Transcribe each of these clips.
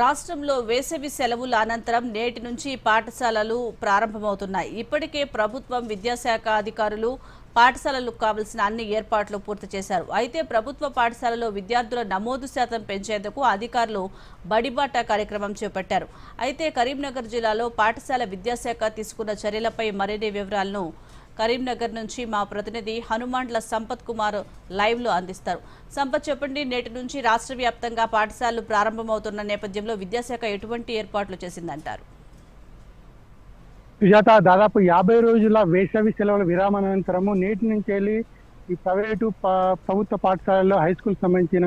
రాష్ట్రంలో వేసవి సెలవుల అనంతరం నేటి నుంచి పాఠశాలలు ప్రారంభమవుతున్నాయి. ఇప్పటికే ప్రభుత్వం విద్యాశాఖ అధికారులు పాఠశాలలకు కావలసిన అన్ని ఏర్పాట్లు పూర్తి చేశారు. అయితే ప్రభుత్వ పాఠశాలలో విద్యార్థుల నమోదు శాతం పెంచేందుకు అధికారులు బడిబాట కార్యక్రమం చేపట్టారు. అయితే కరీంనగర్ జిల్లాలో పాఠశాల విద్యాశాఖ తీసుకున్న చర్యలపై మరిన్ని వివరాలను కరీంనగర్ నుంచి మా ప్రతినిధి హనుమాండ్ల సంపత్ కుమార్ లైవ్లో అందిస్తారు. సంపత్ చెప్పండి నేటి నుంచి రాష్ట్ర వ్యాప్తంగా పాఠశాలలు ప్రారంభమవుతున్న నేపథ్యంలో విద్యాశాఖ ఎటువంటి ఏర్పాట్లు చేసిందంటారు? సుజాత దాదాపు యాభై రోజుల వేసవి సెలవుల విరామానంతరము నేటి నుంచి వెళ్ళి ఈ ప్రైవేటు ప్రభుత్వ పాఠశాలల్లో హై స్కూల్ సంబంధించిన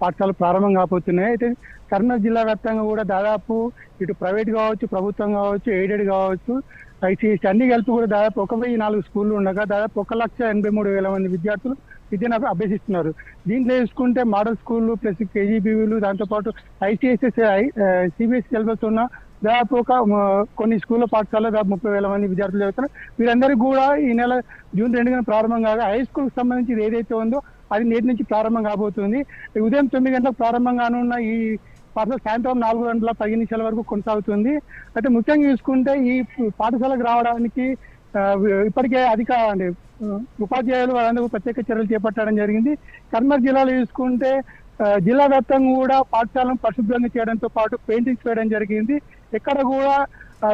పాఠశాలలు ప్రారంభం కాబోతున్నాయి. అయితే కర్నూలు జిల్లా వ్యాప్తంగా కూడా దాదాపు ఇటు ప్రైవేట్ కావచ్చు ప్రభుత్వం కావచ్చు ఎయిడెడ్ కావచ్చు ఐసీఎస్ అన్ని కలిపి కూడా దాదాపు ఒక వెయ్యి నాలుగు స్కూళ్ళు ఉండగా దాదాపు ఒక లక్ష ఎనభై మూడు వేల మంది విద్యార్థులు విద్యను అభ్యసిస్తున్నారు. దీంట్లో చూసుకుంటే మోడల్ స్కూళ్ళు ప్లస్ కేజీబీవీలు దాంతోపాటు ఐసీఎస్ఎస్ సిబిఎస్ సిలబస్ ఉన్న దాదాపు ఒక కొన్ని స్కూళ్ళ పాఠశాలలో దాదాపు ముప్పై వేల మంది విద్యార్థులు చదువుతున్నారు. వీరందరికీ కూడా ఈ నెల జూన్ రెండున ప్రారంభం కాగా హై స్కూల్కి సంబంధించి ఏదైతే ఉందో అది నేటి నుంచి ప్రారంభం కాబోతుంది. ఉదయం తొమ్మిది గంటలకు ప్రారంభం కానున్న ఈ పాఠశాల సాయంత్రం నాలుగు గంటల పది నిమిషాల వరకు కొనసాగుతుంది. అయితే ముఖ్యంగా చూసుకుంటే ఈ పాఠశాలకు రావడానికి ఇప్పటికే అధిక అంటే ఉపాధ్యాయులు వాళ్ళందరూ ప్రత్యేక చర్యలు చేపట్టడం జరిగింది. కర్నూలు జిల్లాలో చూసుకుంటే జిల్లా వ్యాప్తంగా కూడా పాఠశాలను పరిశుభ్రంగా చేయడంతో పాటు పెయింటింగ్స్ వేయడం జరిగింది. ఇక్కడ కూడా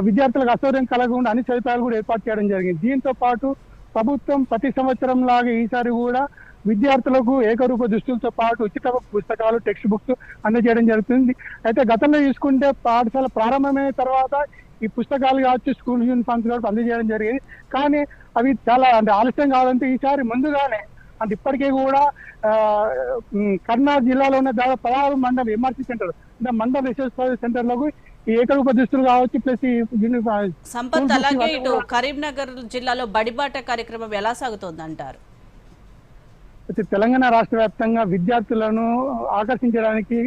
విద్యార్థులకు అసౌకర్యం కలగకుండా అన్ని సదుపాయాలు కూడా ఏర్పాటు చేయడం జరిగింది. దీంతో పాటు ప్రభుత్వం ప్రతి సంవత్సరం లాగా ఈసారి కూడా విద్యార్థులకు ఏకరూప దుస్తులతో పాటు ఉచిత పుస్తకాలు టెక్స్ట్ బుక్స్ అందజేయడం జరుగుతుంది. అయితే గతంలో చూసుకుంటే పాఠశాల ప్రారంభమైన తర్వాత ఈ పుస్తకాలు కావచ్చు స్కూల్ యూనిఫామ్స్ కావచ్చు అందజేయడం జరిగింది. కానీ అవి చాలా అంటే ఆలస్యం కావాలంటే ఈసారి ముందుగానే అంటే ఇప్పటికే కూడా కర్నూలు జిల్లాలో ఉన్న దాదాపు పదహారు మండల ఎంఆర్సీ సెంటర్ అంటే మండల రిసోర్స్ సెంటర్లకు ఈ ఏకరూప దుస్తులు కావచ్చు ప్లస్ సంపత్ అలాగే ఇటు కరీంనగర్ జిల్లాలో బడిబాట కార్యక్రమం ఎలా సాగుతోందంటారు? తెలంగాణ రాష్ట్ర వ్యాప్తంగా విద్యార్థులను ఆకర్షించడానికి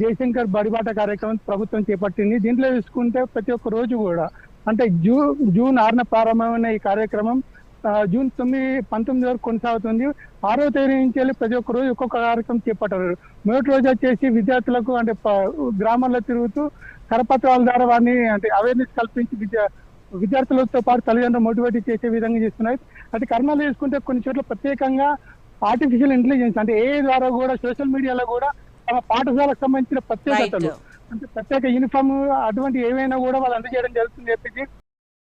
జయశంకర్ బడిబాట కార్యక్రమం ప్రభుత్వం చేపట్టింది. దీంట్లో చూసుకుంటే ప్రతి ఒక్క రోజు కూడా అంటే జూ జూన్ ఆరున ప్రారంభమైన ఈ కార్యక్రమం జూన్ తొమ్మిది పంతొమ్మిది వరకు కొనసాగుతుంది. ఆరో తేదీ నుంచి వెళ్ళి ప్రతి ఒక్క రోజు ఒక్కొక్క కార్యక్రమం చేపట్టారు. మొదటి రోజు వచ్చేసి విద్యార్థులకు అంటే గ్రామాల్లో తిరుగుతూ కరపత్రాల ద్వారా వారిని అంటే అవేర్నెస్ కల్పించి విద్యా విద్యార్థులతో పాటు తల్లిదండ్రులు మోటివేట్ చేసే విధంగా చేస్తున్నాయి అయితే కర్నూలు చూసుకుంటే కొన్ని చోట్ల ప్రత్యేకంగా ఆర్టిఫిషియల్ ఇంటెలిజెన్స్ అంటే ఏ ద్వారా కూడా సోషల్ మీడియాలో కూడా తమ పాఠశాలకు సంబంధించిన ప్రత్యేకతలు. అంటే ప్రత్యేక యూనిఫామ్ అటువంటి ఏవైనా కూడా వాళ్ళు అందజేయడం జరుగుతుంది చెప్పేసి